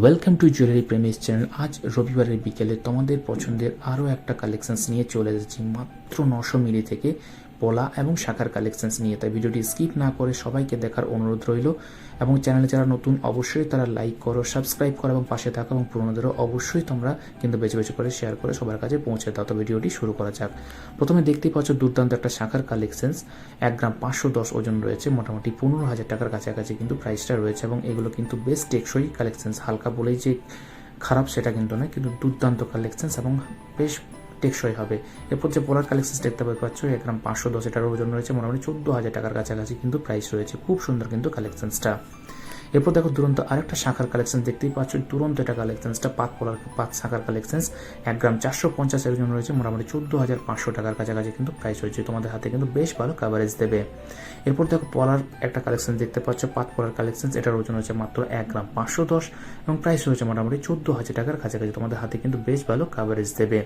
Welcome to jewellery premise channel আজ রবিবারের বিকেলে তোমাদের পছন্দের আরও একটা কালেকশনস নিয়ে চলে এসেছি। মাত্র নশো মিলি থেকে পোলা এবং শাখার কালেকশনস নিয়ে। তাই ভিডিওটি স্কিপ না করে সবাইকে দেখার অনুরোধ রইল এবং চ্যানেলে যারা নতুন, অবশ্যই তারা লাইক করো সাবস্ক্রাইব করো এবং পাশে থাকো এবং পুরোনোদেরও অবশ্যই তোমরা কিন্তু বেছে বেছে করে শেয়ার করে সবার কাছে পৌঁছে দাও। তো ভিডিওটি শুরু করা যাক। প্রথমে দেখতেই পাচ্ছ দুর্দান্ত একটা শাখার কালেকশনস এক গ্রাম পাঁচশো দশ ওজন রয়েছে, মোটামুটি পনেরো হাজার টাকার কাছাকাছি কিন্তু প্রাইসটা রয়েছে এবং এগুলো কিন্তু বেশ টেকসই কালেকশনস হালকা বলেই যে খারাপ সেটা কিন্তু নয়, কিন্তু দুর্দান্ত কালেকশনস এবং বেশ টেকসই হবে। এরপর যে পোলার কালেকশন দেখতে পাচ্ছ এক গ্রাম পাঁচশো দশ এটার ওজন রয়েছে, মোটামুটি চোদ্দ হাজার টাকার কাছাকাছি কিন্তু প্রাইস রয়েছে। খুব সুন্দর কিন্তু কালেকশনসটা এরপর দেখো দুরন্ত আরেকটা শাখার কালেকশন দেখতেই পাচ্ছ। দুরন্ত এটা কালেকশনসটা পাত পলার পাত শাখার কালেকশনস এক গ্রাম চারশো পঞ্চাশ এর জন্য রয়েছে, মোটামুটি চোদ্দ হাজার পাঁচশো টাকার কাছাকাছি কিন্তু প্রাইস রয়েছে। তোমাদের হাতে কিন্তু বেশ ভালো কাভারেজ দেবে। এরপর দেখো পলার একটা কালেকশন দেখতে পাচ্ছ পাত পলার কালেকশন এটার ওজন হচ্ছে মাত্র এক গ্রাম পাঁচশো দশ এবং প্রাইস রয়েছে মোটামুটি চোদ্দ হাজার টাকার কাছাকাছি। তোমাদের হাতে কিন্তু বেশ ভালো কাভারেজ দেবে।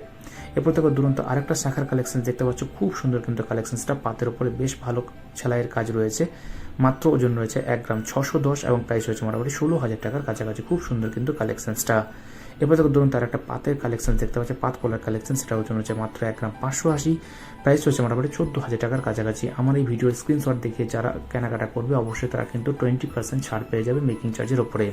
এরপর দেখো দুরন্ত আরেকটা শাখার কালেকশন দেখতে পাচ্ছ, খুব সুন্দর কিন্তু কালেকশনসটা পাতের উপরে বেশ ভালো সেলাইয়ের কাজ রয়েছে। মাত্র ওজন রয়েছে এক গ্রাম ছশো দশ এবং প্রাইস রয়েছে মোটামুটি ষোলো হাজার টাকার কাছাকাছি। খুব সুন্দর কিন্তু কালেকশনসটা এবার দেখো ধরুন তার একটা পাতের কালেকশন দেখতে পাচ্ছে, পাত কলার কালেকশন সেটা ওজন হচ্ছে মাত্র এক গ্রাম পাঁচশো আশি। প্রাইস হচ্ছে মোটামুটি চোদ্দ হাজার টাকার কাছাকাছি। আমার এই ভিডিওর স্ক্রিনশট দেখে যারা কেনাকাটা করবে, অবশ্যই তারা কিন্তু টোয়েন্টি পার্সেন্ট ছাড় পেয়ে যাবে মেকিং চার্জের ওপরে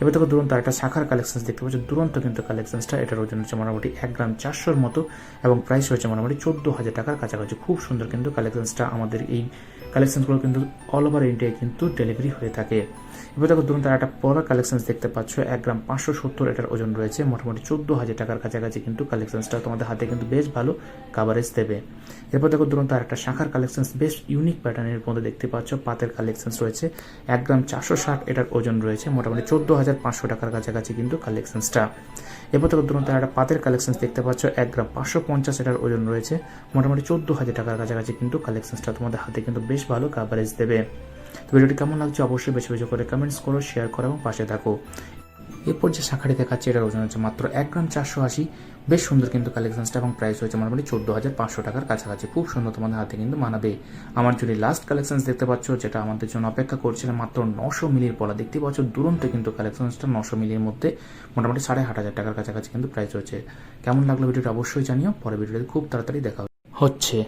এবার দেখো ধরুন তার একটা শাখার কালেকশন দেখতে পাচ্ছ, দুরন্ত কিন্তু কালেকশনসটা এটার ওজন হচ্ছে মোটামুটি এক গ্রাম চারশোর মতো এবং প্রাইস হচ্ছে মোটামুটি চোদ্দ হাজার টাকার কাছাকাছি। খুব সুন্দর কিন্তু কালেকশনসটা আমাদের এই কালেকশনগুলো কিন্তু অল ওভার ইন্ডিয়ায় কিন্তু ডেলিভারি হয়ে থাকে। এবার দেখো ধরুন তারা একটা পলার কালেকশন দেখতে পাচ্ছ, এক গ্রাম পাঁচশো সত্তর, এটার ওজন রয়েছে মোটামুটি চোদ্দ হাজার টাকার কাছাকাছি কিন্তু কালেকশনসটা তোমাদের হাতে কিন্তু বেশ ভালো কাভারেজ দেবে। এরপর দেখো ধরুন তার একটা শাখার কালেকশন বেশ ইউনিক প্যাটার্নের মধ্যে দেখতে পাচ্ছ। পাতের কালেকশন রয়েছে, এক গ্রাম চারশো ষাট এটার ওজন রয়েছে, মোটামুটি চোদ্দ হাজার পাঁচশো টাকার কাছাকাছি কিন্তু কালেকশনসটা এরপর দেখো ধরুন তার একটা পাতের কালেকশন দেখতে পাচ্ছ, এক গ্রাম পাঁচশো পঞ্চাশ এটার ওজন রয়েছে, মোটামুটি চোদ্দ হাজার টাকার কাছাকাছি কিন্তু কালেকশনসটা তোমাদের হাতে কিন্তু বেশ ভালো কাভারেজ দেবে। তো ভিডিওটি কেমন লাগছে অবশ্যই বেছে বেছে করে কমেন্টস করো শেয়ার করো এবং পাশে থাকো। এরপর যে শাখাটি দেখাচ্ছে এটার ওজন হচ্ছে মাত্র এক গ্রাম চারশো আশি। বেশ সুন্দর কিন্তু কালেকশনসটা এবং প্রাইস হয়েছে মোটামুটি চোদ্দ হাজার পাঁচশো টাকার কাছাকাছি। খুব সুন্দর তোমাদের হাতে কিন্তু মানাবে আমার যদি লাস্ট কালেকশন দেখতে পাচ্ছ, যেটা আমাদের জন্য অপেক্ষা করছিল মাত্র নশো মিলির পলা। দেখতে পাচ্ছ দুরন্ত কিন্তু কালেকশনসটা নশো মিলির মধ্যে মোটামুটি সাড়ে আট হাজার টাকার কাছাকাছি কিন্তু প্রাইস হয়েছে। কেমন লাগল ভিডিওটা অবশ্যই জানিও। পরে ভিডিওটি খুব তাড়াতাড়ি দেখা হচ্ছে